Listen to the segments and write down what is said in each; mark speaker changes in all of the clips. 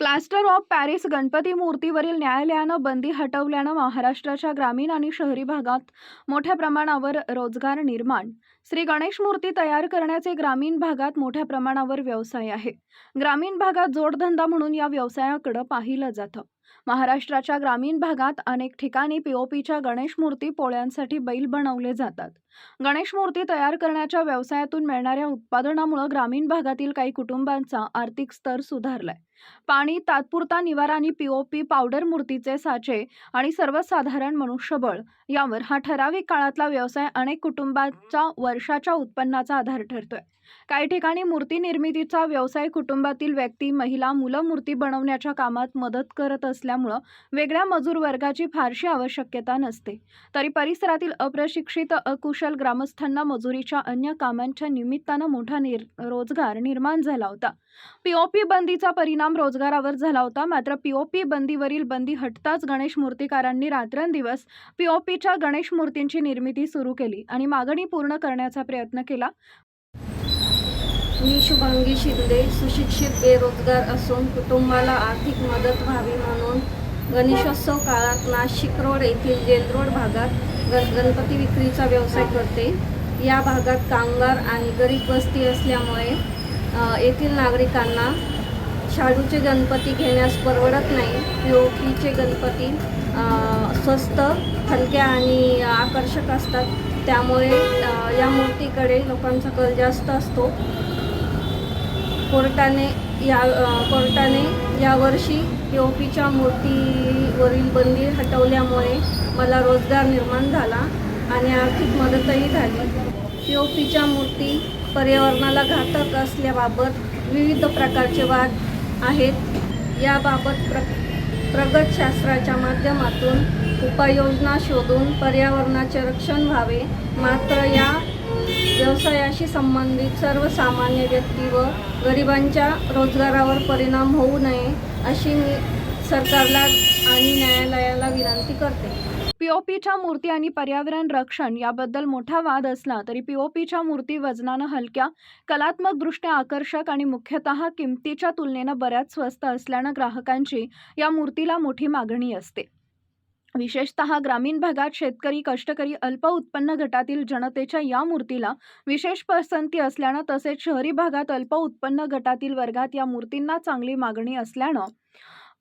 Speaker 1: Plaster of Paris Ganpati मूर्तीवरील न्यायालयानं बंदी हटवल्यानं महाराष्ट्राच्या ग्रामीण आणि शहरी भागात मोठ्या प्रमाणावर रोजगार निर्माण. श्री गणेश मूर्ती तयार करण्याचे ग्रामीण भागात मोठ्या प्रमाणावर व्यवसाय आहे. ग्रामीण भागात जोडधंदा म्हणून या व्यवसायाकडं पाहिलं जातं. महाराष्ट्राच्या ग्रामीण भागात अनेक ठिकाणी पीओपीच्या गणेश मूर्ती पोळ्यांसाठी बैल बनवले जातात. गणेश मूर्ती तयार करण्याच्या व्यवसायातून मिळणाऱ्या उत्पादनामुळे ग्रामीण भागातील काही कुटुंबांचा आर्थिक स्तर सुधारलाय. पाणी तात्पुरता निवारा आणि पीओपी पावडर मूर्तीचे साचे आणि सर्वसाधारण मनुष्यबळ यावर हा ठराविक काळातला व्यवसाय अनेक कुटुंबांच्या वर्षाच्या उत्पन्नाचा आधार ठरतोय. काही ठिकाणी मूर्ती निर्मितीचा व्यवसाय कुटुंबातील व्यक्ती महिला मुलं मूर्ती बनवण्याच्या कामात मदत करत असल्यामुळं वेगळ्या मजूर वर्गाची फारशी आवश्यकता नसते. तरी परिसरातील अप्रशिक्षित अकुशल ग्रामस्थांना मजुरीच्या अन्य कामांच्या निमित्तानं मोठा निर रोजगार निर्माण झाला होता. पीओपी बंदीचा परिणाम रोजगारावर झाला होता. मात्र पीओपी बंदीवरील बंदी हटताच गणेश मूर्तीकारांनी रात्रंदिवस पीओपीच्या गणेश मूर्तींची निर्मिती सुरू केली आणि मागणी पूर्ण करण्याचा प्रयत्न केला.
Speaker 2: मी शुभांगी शिंदे सुशिक्षित बेरोजगार असून कुटुंबाला आर्थिक मदत व्हावी म्हणून गणेशोत्सव काळात नाशिक रोड येथील जेलरोड भागात ग गणपती विक्रीचा व्यवसाय करते. या भागात कामगार आणि गरीब वस्ती असल्यामुळे येथील नागरिकांना शाडूचे गणपती घेण्यास परवडत नाही. पी गणपती स्वस्त हलक्या आणि आकर्षक असतात. त्यामुळे या मूर्तीकडे लोकांचा कल जास्त असतो. कोर्टाने या कोर्टाने यावर्षी पी ओ पीच्या मूर्तीवरील बंदी हटवल्यामुळे मला रोजगार निर्माण झाला आणि आर्थिक मदतही झाली. पी ओ पीच्या मूर्ती पर्यावरणाला घातक असल्याबाबत विविध प्रकारचे वाद आहेत. याबाबत प्र प्रगत शास्त्राच्या माध्यमातून उपाययोजना शोधून पर्यावरणाचे रक्षण व्हावे. मात्र या व्यवसायाशी संबंधित सर्वसामान्य व्यक्ती व गरिबांच्या रोजगारावर परिणाम होऊ नये अशी मी सरकारला आणि न्यायालयाला विनंती करते.
Speaker 1: पीओपीच्या मूर्ती आणि पर्यावरण रक्षण याबद्दल मोठा वाद असला तरी पीओपीच्या मूर्ती वजनानं हलक्या कलात्मकदृष्ट्या आकर्षक आणि मुख्यतः किमतीच्या तुलनेनं बऱ्याच स्वस्त असल्यानं ग्राहकांची या मूर्तीला मोठी मागणी असते. विशेषतः ग्रामीण भागात शेतकरी कष्टकरी अल्प उत्पन्न गटातील जनतेच्या या मूर्तीला विशेष पसंती असल्यानं तसेच शहरी भागात अल्प उत्पन्न गटातील वर्गात या मूर्तींना चांगली मागणी असल्यानं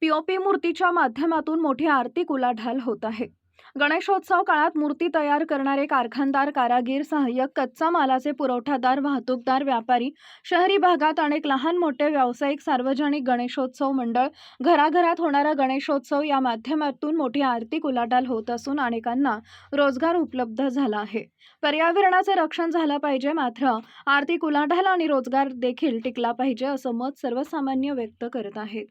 Speaker 1: पीओपी मूर्तीच्या माध्यमातून मोठी आर्थिक उलाढाल होत आहे. गणेशोत्सव काळात मूर्ती तयार करणारे कारखानदार कारागीर सहाय्यक कच्चा मालाचे पुरवठादार वाहतूकदार व्यापारी शहरी भागात अनेक लहान मोठे व्यावसायिक सार्वजनिक गणेशोत्सव मंडळ घराघरात होणारा गणेशोत्सव या माध्यमातून मोठी आर्थिक उलाढाल होत असून अनेकांना रोजगार उपलब्ध झाला आहे. पर्यावरणाचे रक्षण झालं पाहिजे मात्र आर्थिक उलाढाल आणि रोजगार देखील टिकला पाहिजे असं मत सर्वसामान्य व्यक्त करत आहेत.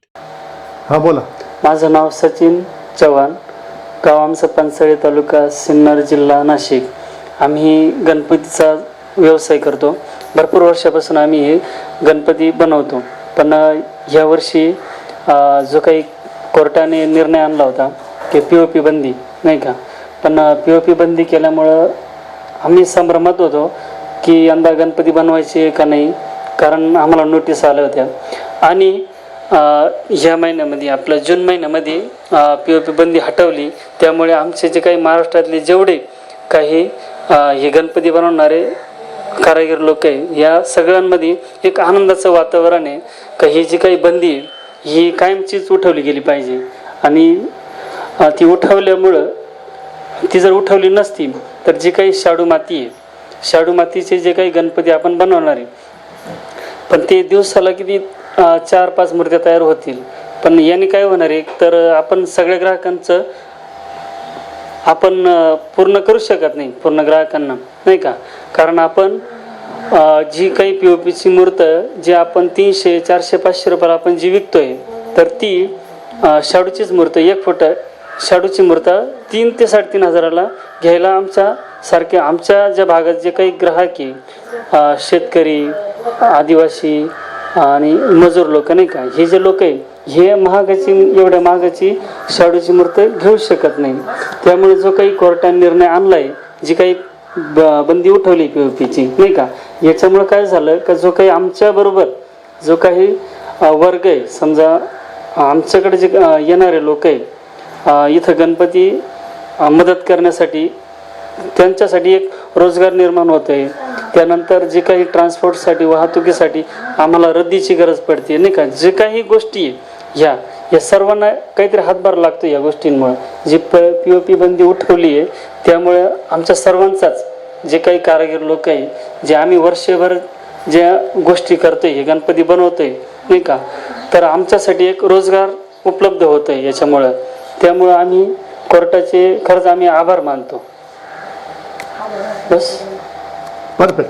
Speaker 3: हा बोला.
Speaker 4: माझं नाव सचिन चव्हाण. गाव आमचं पंचसळे तालुका सिन्नर जिल्हा नाशिक. आम्ही गणपतीचा व्यवसाय करतो. भरपूर वर्षापासून आम्ही हे गणपती बनवतो. पण यावर्षी जो काही कोर्टाने निर्णय आणला होता की पी ओ पी बंदी नाही का? पण पी ओ पी बंदी केल्यामुळं आम्ही संभ्रमात होतो की यंदा गणपती बनवायचे का नाही? कारण आम्हाला नोटीस आल्या होत्या. आणि ह्या महिन्यामध्ये आपलं जून महिन्यामध्ये पी ओ पी बंदी हटवली. त्यामुळे आमचे जे काही महाराष्ट्रातले जेवढे काही हे गणपती बनवणारे कारागीर लोक आहे या सगळ्यांमध्ये एक आनंदाचं वातावरण आहे. का ही जी काही बंदी आहे ही कायमचीच उठवली गेली पाहिजे. आणि ती उठवल्यामुळं ती जर उठवली नसती तर जी काही शाडू माती आहे शाडू मातीचे जे काही गणपती आपण बनवणार आहे पण ते दिवसाला किती चार पाच मूर्त्या तयार होतील. पण याने काय होणार आहे? तर आपण सगळ्या ग्राहकांचं आपण पूर्ण करू शकत नाही पूर्ण ग्राहकांना. नाही का? कारण आपण जी काही पी ओ पीची मूर्त जी आपण तीनशे चारशे पाचशे रुपयाला आपण जी विकतोय तर ती शाडूचीच मूर्त एक फुट शाडूची मूर्त तीन ते साडेतीन हजाराला घ्यायला आमच्या सारख्या आमच्या ज्या भागात जे काही ग्राहक आहे शेतकरी आदिवासी आणि मजूर लोक नाही का? हे जे लोक आहे हे महागाची एवढ्या महागाची शाडूची मूर्त घेऊ शकत नाही. त्यामुळे जो काही कोर्टाने निर्णय आणलाय जी काही ब- बंदी उठवली पी ओ पीची नाही का? याच्यामुळं काय झालं का जो काही आमच्या बरोबर जो काही वर्ग आहे समजा आमच्याकडे जे येणारे लोक आहे इथं गणपती मदत करण्यासाठी त्यांच्यासाठी एक रोजगार निर्माण होत आहे त्यानंतर जे काही ट्रान्सपोर्टसाठी वाहतुकीसाठी आम्हाला रद्दीची गरज पडते नाही का? जे काही गोष्टी आहे ह्या या सर्वांना काहीतरी हातभार लागतो या गोष्टींमुळे. जी प पी ओ पी बंदी उठवली आहे त्यामुळे आमच्या सर्वांचाच जे काही कारागीर लोक आहे जे आम्ही वर्षभर ज्या गोष्टी करतोय हे गणपती बनवतोय नाही का? तर आमच्यासाठी एक रोजगार उपलब्ध होत आहे याच्यामुळं. त्यामुळं आम्ही कोर्टाचे खरंच आम्ही आभार मानतो. बस.
Speaker 3: परफेक्ट.